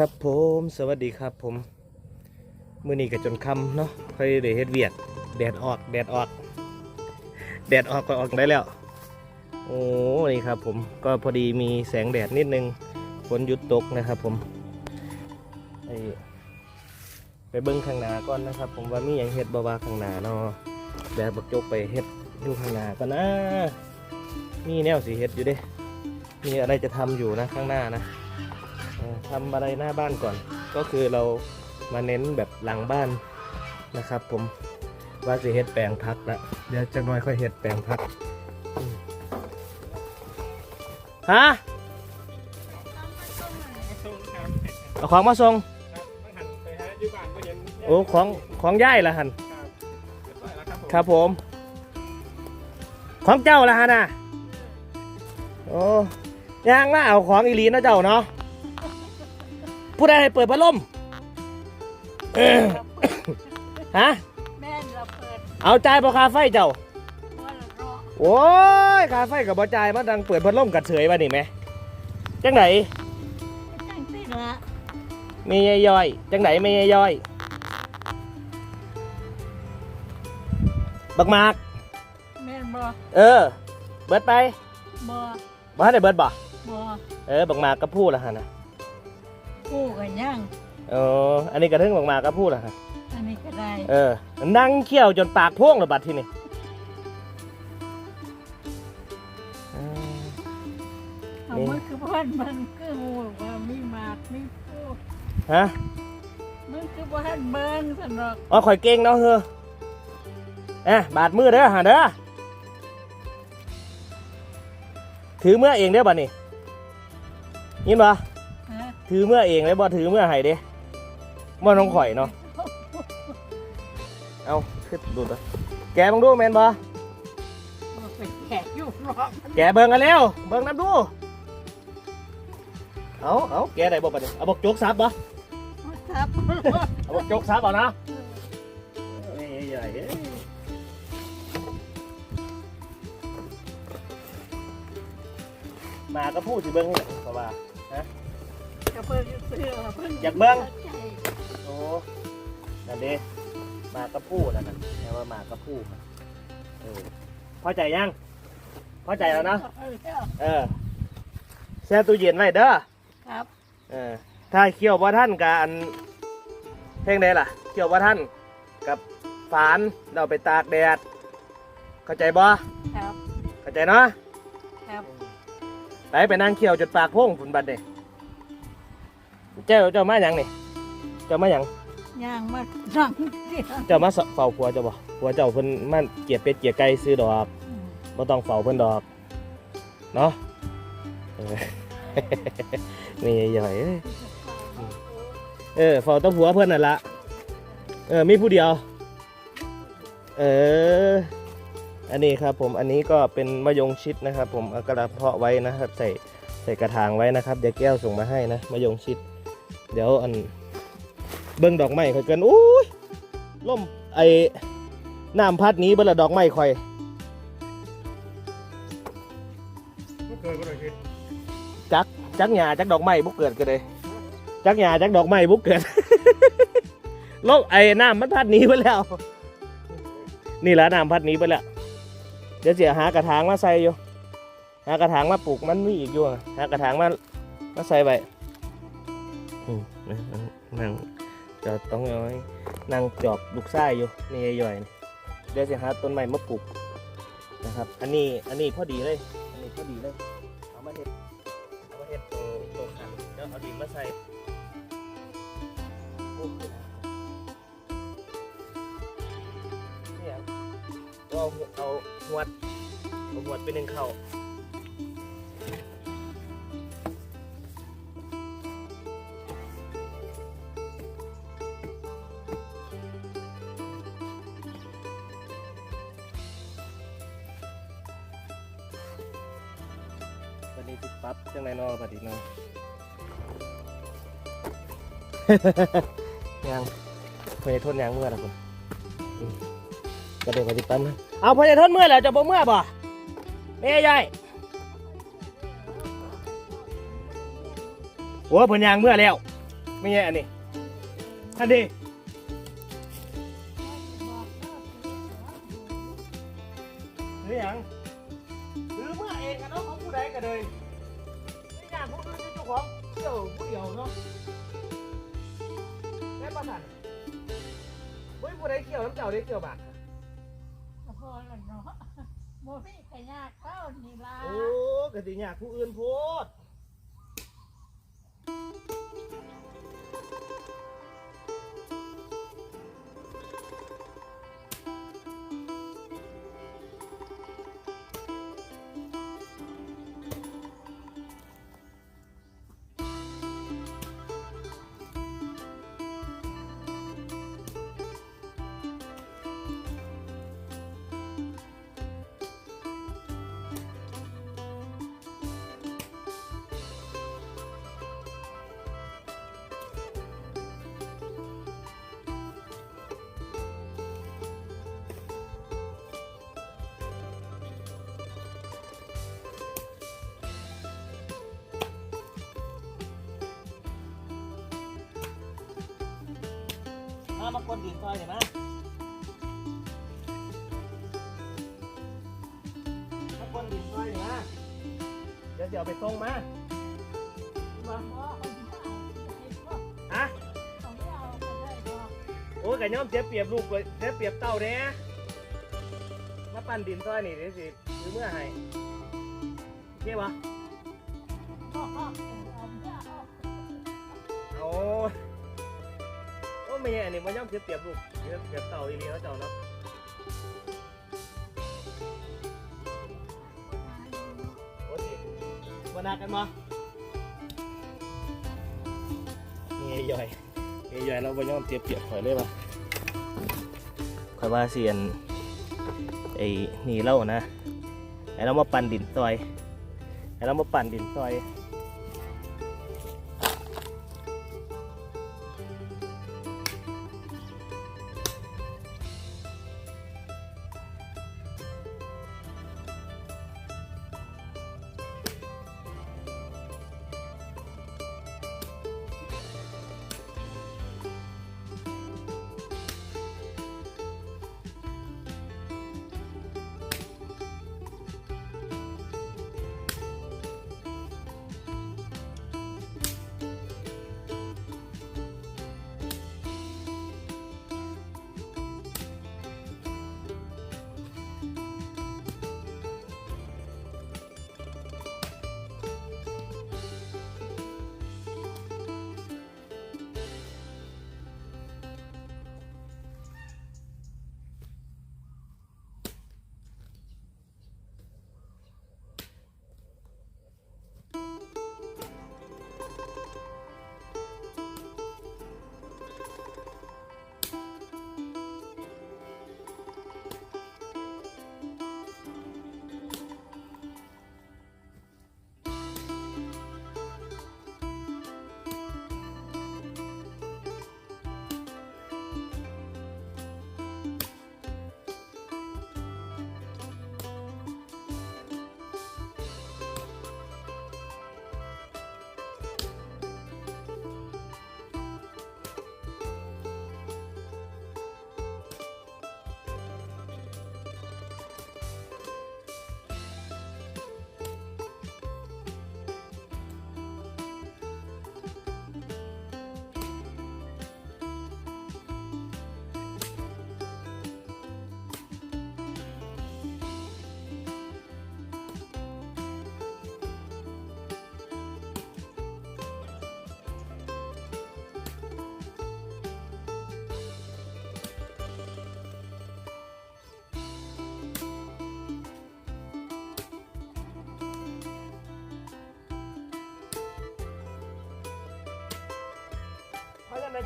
ครับผมสวัสดีครับผมมื้อนี้ก็จนคำเนาะค่อยได้เฮ็ดเวียกแดดออกแดดออกแดดออกก็ออกได้แล้ว โอ้นี่ครับผมก็พอดีมีแสงแดดนิดนึงฝนหยุดตกนะครับผมไปเบิ้งข้างหน้าก่อนนะครับ ผมว่ามีอย่างเฮ็ดบ่ว่าข้างหน้าเนาะแดดบักจกไปเฮ็ดดูข้างหน้าก่อนนะมีแนวสีเฮ็ดอยู่เด้มีอะไรจะทำอยู่นะข้างหน้านะ ทำอะไรหน้าบ้านก่อน ก็คือเรามาเน้นแบบหลังบ้านนะครับ ผมว่าจะเฮ็ดแปลงพักละเดี๋ยวจะน้อยค่อยเฮ็ดแปลงพักอืมฮะเอาของมาส่งโอ้ของของย่ายละหันครับผม ของเจ้าละหันน่ะโอ้ย่างละเอาของอีหลีนะเจ้าเนาะ ผู้ใดให้เปิดพัดลมเอ้อฮะ แม่นเราเปิดเอาจ่ายพอคาไฟเจ้า ว่าเรารอโอ้ยคาไฟกับบอจ่ายมาดังเปิดพัดลมกัดเฉยมานี่ไหมจังไหนจังสิละมียย่อยจังไหนมียย่อย บักมาก แม่นบ่เออ เบิดไปบ่บ้านไหนเบิดบ่ บ่เออ บักมากก็พูดละฮะนะ กู้กันยังเอออันนี้กระทึงบักมากก็พูดละฮะอันนี้ก็ได้เออ นั่งเคี่ยวจนปากพ่วงเลยบัดที่นี่เออ เอานี่มันคือบ้านมันคือหูว่ามีหมากมีผู้ฮะมันคือบ้านเบิ่งสนอกอ๋อข่อยเก่งเนาะเฮ้อเอ๊ะบาดมือเด้อหาเด้อ ถือเมื่อเองเด้อบัดนี้ยินบ่ฮะ ถือเมื่อเองเลยบ่ถือเมื่อให้เด้บ่น้องข่อยเนาะเอาขึ้นดูตัวแกะบังดูแม่นบ่บ่ไปแขกอยู่รอบมันแกะเบิ่งกันแล้ว เบิ่งน้ำดู เอาเอาแกะได้บ่บัดนี้เอาบอกโจกซับบ่ทับเอาบอกโจกซับเอานะเอ้ยใหญ่เอ้ยมาก็พูดสิเบิ่งให้หนังเพราะว่า ก็เพิ่นซื้อเพิ่นอยากเบิ่งโอ้นั่นเด้มากระพูดนั่นน่ะแปลว่าหมากระพูดเออพอใจยังพอใจแล้วนะเออเออแช่ตู้เย็นไว้เด้อครับเออถ้าเคี่ยวว่าท่านกับอันเพลงใดล่ะเคี่ยวว่าท่านกับฝานเราไปตากแดด เข้าใจบ่ครับเข้าใจเนาะครับ ไปไปนั่งเคี่ยวจนปากโพ่งฝุ่นบัดเด้ เจ้าเจ้ามาหยังนี่เจ้ามาหยังย่างมานั่งเดียวเจ้ามาเฝ้าผัวเจ้าบ่ผัวเจ้าเพิ่นมันเกลียดเป็ดเกลียดไก่ซื้อดอกอืมบ่ต้องเฝ้าเพิ่นดอกเนาะเออนี่ใหญ่เอ้ยเออเฝ้าแตะผัวเพิ่นนั่นละเออมีผู้เดียว เออ อันนี้ครับผมอันนี้ก็เป็นมะยงชิดนะครับ ผมเอากระเพาะไว้นะครับ ใส่ใส่กระถางไว้นะครับเดี๋ยวแก้วส่งมาให้นะมะยงชิด เดี๋ยวอันเบิ้งดอกไม้ค่อยเกินอุ้ยล่มไอ้น้ำพัดนี้เบิ่ละดอกไม้ค่อยจักจักหญ้าจักดอกไม้บุกเกิดกันเลยจักหญ้าจักดอกไม้บุกเกิดลบไอ้น้ำมันพัดนี้ไปแล้ว นี่แหละน้ำพัดนี้ไปแล้วเดี๋ยวเสียหากระถางมาใส่อยู่หากระถางมาปลูกมันมีอีกอยู่หากระถางมามาใส่ไป นั่งจะต้องเอาไว้นั่งจอบลูกไส้อยู่นี่ย่อยๆนี่เดี๋ยวสียหาต้นใหม่มาปลูกนะครับ อันนี้อันนี้พอดีเลยอันนี้พอดีเลยเอามาเห็ดเอามาเห็ดโตโตขันแล้วเอาดินมาใส่เนี่ยก็เอาเอาหวดเอาหวดไปหนึ่งเข่า ยังพยาทนยังเมื่อละคุณอืมก็เด็นไปฏิปั๊มเอาพยาทนเมื่อแล้วจะบ่เมื่อบ่เม่ใหญ่โอ้เพิ่นยางเมื่อแล้วไม่ใช่อันนี้อันนี้ เฮ้ยผู้ใดเกี่ยวน้ำเจ้าได้เกี่ยวบาทพอแล้วเนาะโมมี่ขยากเข้านี่ล่ะโอ้กติอยากผู้อื่นโพด มามากดดินซอยเห็นไหมมากดดินซอยเห็นไหมเดี๋ยวเดี๋ยวไปส่งมามาอเอาที่เอาไอ้พวกฮะโอ้ยกันย่อมเสียเปรียบลูกเลยเสียเปรียบเต่าเด้มาปั่นดินซอยนี่เดี๋ยวสิซื้อเมื่อให้โอเควะพ่อพ่อเอา ไม่ใช่อันนี้มันย่อมเสียเปรียบลูกเสียเปรียบเต่าอีเลียเจ้าเนาะโอ้สิมานากันมานี่ไอ้ย่อยไอ้ย่อยเราบ่ย่อมเสียเปรียบข่อยเลยปะข่อยว่าเสียนไอ้นี่เล่านะไอ้เรามาปั่นดินซอยไอ้เรามาปั่นดินซอย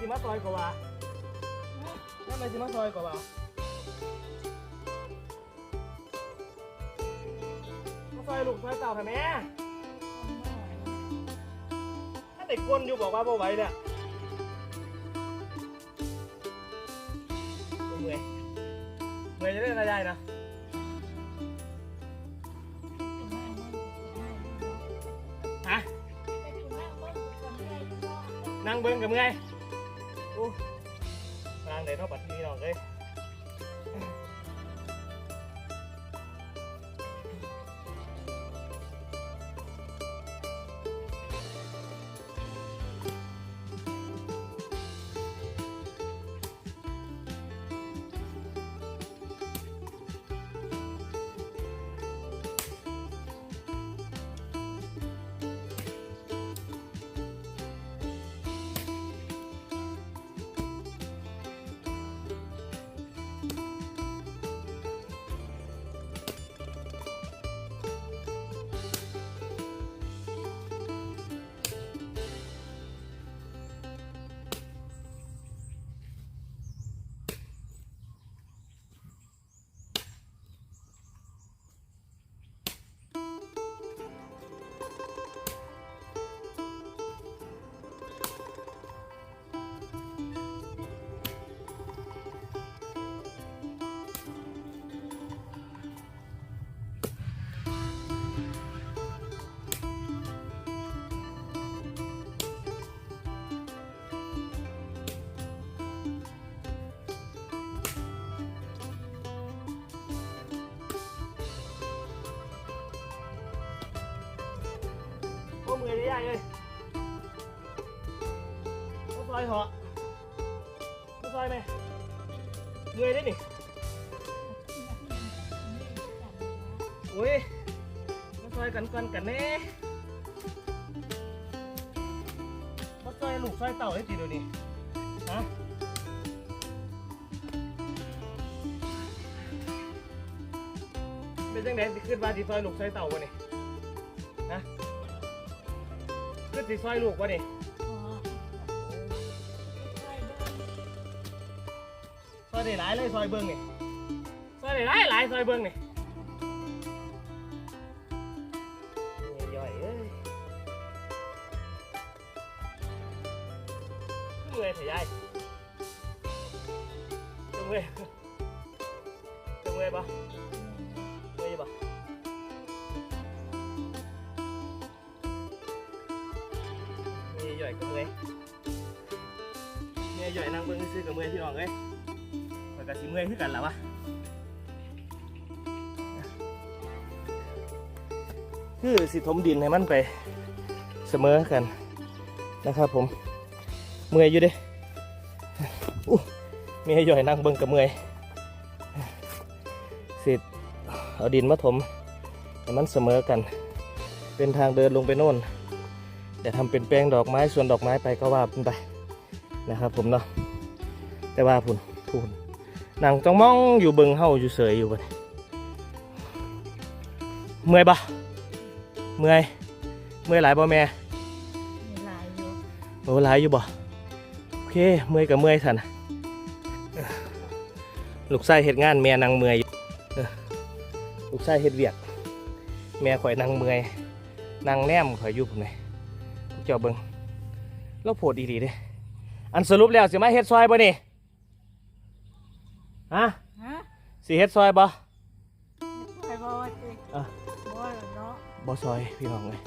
สิมาซอยกว่าจะไปสิมาซอยกว่ามาซอยลูกซอยเต่าทำไมถ้าเด็กคนอยู่บอกว่าบ่ไหวเนี่ยเมื่อยเมื่อยจะได้อะไรได้นะฮะนั่งเบิ้งกับเมื่อย เลยเท่าบัดนี้น้องเลย มื่อได้ยังเลยมาซอยเหาะมาซอยไหมเมื่อยได้นี่โอ้ยมาซอยกันกันกันแน่มาซอยลูกซอยเต่าได้ตีเดี๋ยวนี้ฮะเป็นจังไดสิขึ้นมาสิซอยลูกซอยเต่าวะนี่ ขึ้นสิซอยลูกวะนี่ซอยได้หลายเลยซอยเบิ้งนี่ซอยได้หลายหลายซอยเบิ้งนี่ย่อยเอ้ยเมื่อยเถอะยายเมื่อยเมื่อยปะ อยย่อยก็เมื่อยเมื่อยย่อยนั่งเบิ้งซื้อกับเมื่อยพี่น้องเอ้ยมันก็สิเมื่อยคือกันล่ะวะคือสิถมดินให้มันไปเสมอกันนะครับผมเมื่อยอยู่เด้อู้มีให้ย่อยนั่งเบิ่งกับเมื่อยสิเอาดินมาถมให้มันเสมอกัน เป็นทางเดินลงไปโน่น แต่ทำเป็นแปลงดอกไม้ส่วนดอกไม้ไปก็ว่ากันไปนะครับ ผมเนาะแต่ว่าพุ่นพุ่นนางจ้องมองอยู่เบิงเฮาอยู่เสยอยู่บัดนี้เมื่อยปะเมื่อยเมื่อยหลายบ่แม่มีหลายอยู่โอ้หลายอยู่บ่โอเคเมื่อยกับเมื่อยสันลูกชายเฮ็ดงานแม่นางเมื่อยอยู่เออลูกชายเฮ็ดเวียก แม่ข่อยนางเมื่อยนางแนมข่อยอยู่พุ่นนี่พวก เจ้าเบิงแล้วโพดดีๆเด้อันสรุปแล้วสิมาเฮ็ดซอยบ่นี่ฮะฮะสิเฮ็ดซอยบ่ไปบ่ว่าสิอะบ่ล่ะเนาะบอซอยพี่น้องเลย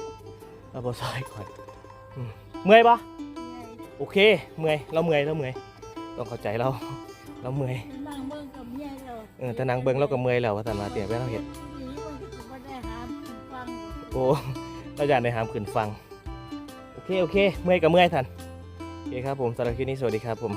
เอาบอซอยก่อนอืมเมื่อยปะใหญ่โอเคเมื่อยเราเมื่อยเราเมื่อยต้องเข้าใจเราเราเมื่อยนั่งเบิ่งกับเมียเราเออแต่นางเบิ้งเราก็เมื่อยแล้วว่าแต่มาเตี่ยไปเราเห็นหนีมันก็สิบ่ได้หาฟังโอ้เราอยากได้หามขืนฟัง โอเคโอเคเมื่อยกับเมื่อยทันโอเคครับผมสำหรับคลิปนี้สวัสดีครับผม